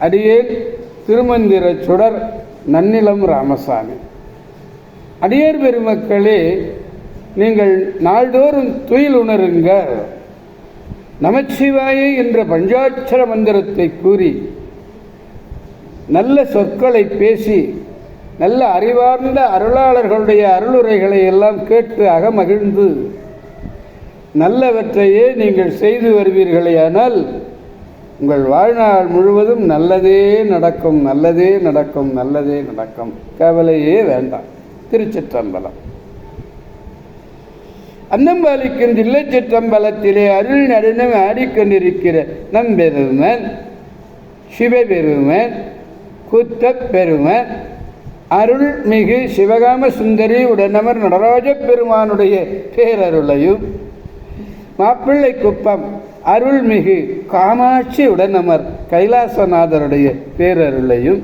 அடியேன் திருமந்திர சுடர் நன்னிலம் ராமசாமி. அடியேர் பெருமக்களே நீங்கள் நாள்தோறும் துயில் உணருங்க. நமச்சிவாயே என்ற பஞ்சாட்சர மந்திரத்தை கூறி நல்ல சொற்களை பேசி நல்ல அறிவார்ந்த அருளாளர்களுடைய அருளுரைகளை எல்லாம் கேட்டு அகமகிழ்ந்து நல்லவற்றையே நீங்கள் செய்து வருவீர்களேயானால் உங்கள் வாழ்நாள் முழுவதும் நல்லதே நடக்கும் நல்லதே நடக்கும் நல்லதே நடக்கும். கவலையே வேண்டாம். திருச்சிற்றம்பலம். அன்னம்பாலிக்கும் தில்லை சிற்றம்பலத்திலே அருள் நடனம் ஆடிக்கொண்டிருக்கிற நம்பெருமன் சிவபெருமன் குத்த பெருமன் அருள்மிகு சிவகாம சுந்தரி உடனமர் நடராஜ பெருமானுடைய பேரருளையும் மாப்பிள்ளை குப்பம் அருள்மிகு காமாட்சி உடனமர் கைலாசநாதருடைய பேரருளையும்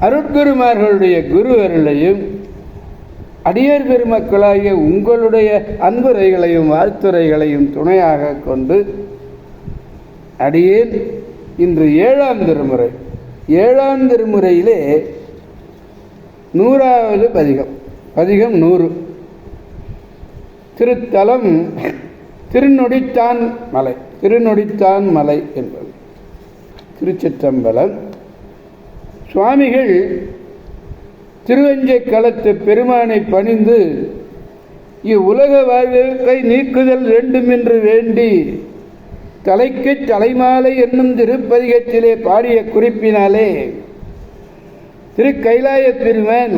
அருட்குருமார்களுடைய குரு அருளையும் அடியார் பெருமக்களாகிய உங்களுடைய அன்புரைகளையும் வாழ்த்துரைகளையும் துணையாக கொண்டு அடியேன் இன்று ஏழாம் திருமுறை. ஏழாம் திருமுறையிலே நூறாவது பதிகம். பதிகம் நூறு. திருத்தலம் திருநொடித்தான் மலை திருநொடித்தான் மலை என்பது. திருச்சிற்றம்பலம். சுவாமிகள் திருவஞ்சை களத்து பெருமானை பணிந்து இவ்வுலக வாழ்வை நீக்குதல் வேண்டும் என்று வேண்டி தலைக்கு தலைமாலை என்னும் திருப்பதிகத்திலே பாடிய குறிப்பினாலே திருக்கைலாய பெருமான்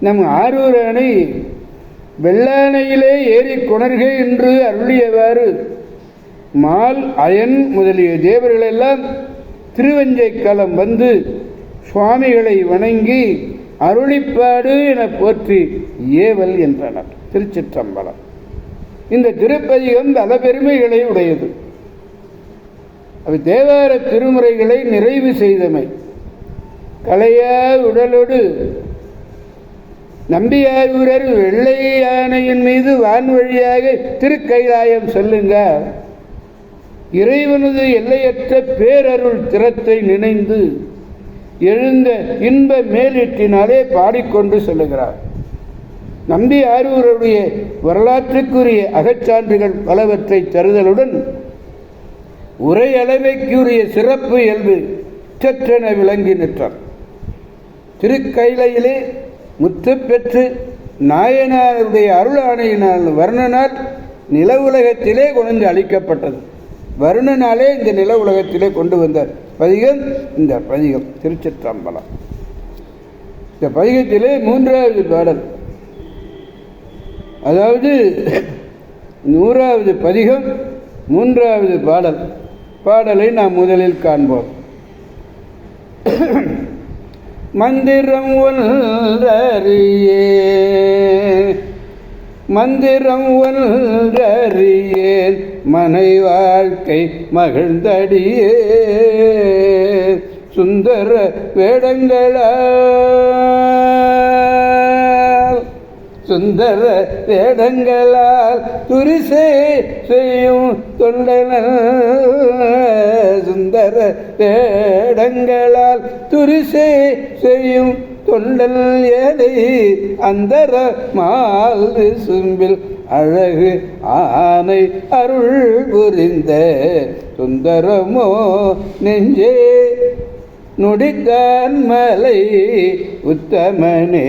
நம் ஆரூரனை வெள்ளானையிலே ஏறி கொணர்க என்று அருளியவாறு மால் அயன் முதலிய தேவர்களெல்லாம் திருவஞ்சை களம் வந்து சுவாமிகளை வணங்கி அருளிப்பாடு என போற்றி ஏவல் என்றனர். திருச்சிற்றம்பலம். இந்த திருப்பதிகம் பல பெருமைகளை உடையது. அவை தேவார திருமுறைகளை நிறைவு செய்தமை. கலையா உடலோடு நம்பியாரூரர் வெள்ளை யானையின் மீது வான் வழியாக திருக்கைலாயம் செல்லுங்க. இறைவனது எல்லையற்ற பேரருள் திறத்தை நினைந்து எழுந்த இன்ப மேலிட்டினாலே பாடிக்கொண்டு செல்லுகிறார். நம்பி ஆரூருடைய வரலாற்றுக்குரிய அகச்சான்றுகள் பலவற்றை தருதலுடன் உரை அளவைக்குரிய சிறப்பு இயல்பு சற்றென விளங்கி நிற்றார். திருக்கைலையிலே முத்து பெற்று நாயனாருடைய அருள் ஆணையினால் நில உலகத்திலே கொண்டு அளிக்கப்பட்டது. வருணனாலே இந்த நில உலகத்திலே கொண்டு வந்தார். பதிகம் இந்த பதிகம் திருச்சிற்றம்பலம். இந்த பதிகத்திலே மூன்றாவது பாடல். அதாவது நூறாவது பதிகம் மூன்றாவது பாடல். பாடலை நாம் முதலில் காண்போம். மந்திரம் ஒன்றறியே. மந்திரம் ஒன்றறியேன் மனை வாழ்க்கை மகிழ்ந்தடியே. சுந்தர வேடங்களா. சுந்தர வேடங்களால் துரிசை செய்யும் தொண்டனர் சுந்தர வேடங்களால் துரிசை செய்யும் தொண்டல் ஏழை அந்தர மால் சும்பில் அழகு ஆனை அருள் புரிந்த சுந்தரமோ நெஞ்சே நொடித்தான் மலை உத்தமனே.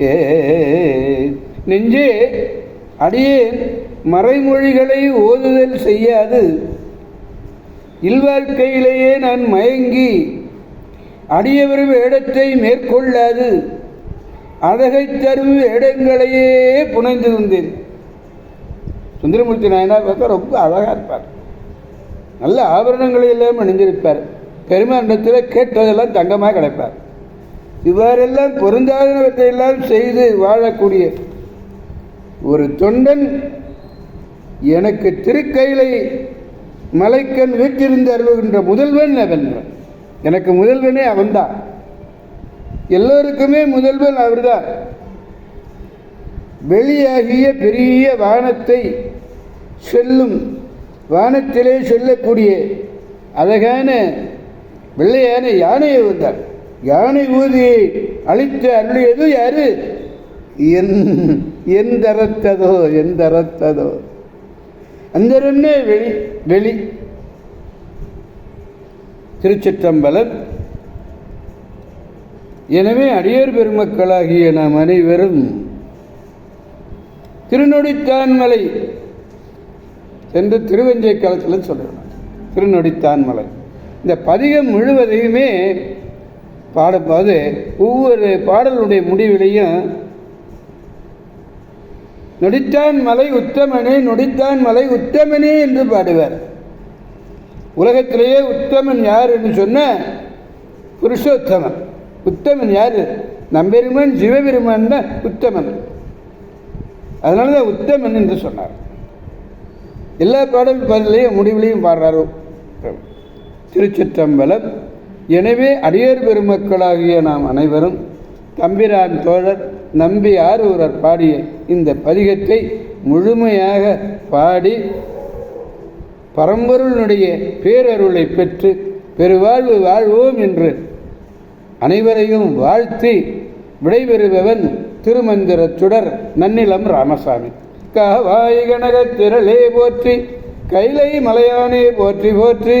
ஏ. நெஞ்சே அடியேன் மறைமொழிகளை ஓதுதல் செய்யாது. இல்வாழ்க்கையிலேயே நான் மயங்கி அடியவர் வேடத்தை மேற்கொள்ளாது. அழகை தரும் வேடங்களையே புனைந்து வந்தேன் சுந்தரமூர்த்தி நாயனார் பார்த்தா ரொம்ப அழகாக இருப்பார். நல்ல ஆபரணங்களை எல்லாம் அணிஞ்சிருப்பார் பெருமாண்டத்தில் கேட்டதெல்லாம் தங்கமாக கிடைப்பார். இவ்வாறெல்லாம் பொருந்தாதனவற்றையெல்லாம் செய்து வாழக்கூடிய ஒரு தொண்டன் எனக்கு திருக்கையிலை மலைக்கண் வீட்டிருந்து அருள்கின்ற முதல்வன் அவன். எனக்கு முதல்வனே அவன்தான் எல்லோருக்குமே முதல்வன் அவர்தான் வெளியாகிய பெரிய வானத்தை செல்லும் வானத்திலே செல்லக்கூடிய அழகான வெள்ளையான யானையை வந்தார். யானை ஊதியை அழித்து அருளியது யாரு? என் எந்தரத்ததோ எந்தரத்ததோ அந்தரன்னே வெளி வெளி. திருச்சிற்றம்பலம். எனவே அடியார் பெருமக்களாகிய நாம் அனைவரும் திருநொடித்தான்மலை. என்று திருவஞ்சை காலத்தில் சொல்கிறோம் திருநொடித்தான்மலை. இந்த பதிகம் முழுவதையுமே பாடும்போது ஒவ்வொரு பாடலுடைய முடிவிலையும் நொடித்தான் மலை உத்தமனே நொடித்தான் மலை உத்தமனே என்று பாடுவார். உலகத்திலேயே உத்தமன் யார் என்று சொன்ன புருஷோத்தமன். உத்தமன் யார்? நம்பெருமன் சிவபெருமான் தான் உத்தமன். அதனால தான் உத்தமன் என்று சொன்னார். எல்லா பாடல் பதிலையும் முடிவிலையும் பாடுறாரோ? திருச்சிற்றம்பலம். எனவே அடியர் பெருமக்களாகிய நாம் அனைவரும் தம்பிரான் தோழர் நம்பி ஆரூரர் பாடிய இந்த பதிகத்தை முழுமையாக பாடி பரம்பொருளுடைய பேரருளை பெற்று பெருவாழ்வு வாழ்வோம் என்று அனைவரையும் வாழ்த்தி விடைபெறுபவன் திருமந்திரச் சுடர் நன்னிலம் ராமசாமி. காவாய் கனகத் திரளே போற்றி கைலை மலையானே போற்றி போற்றி.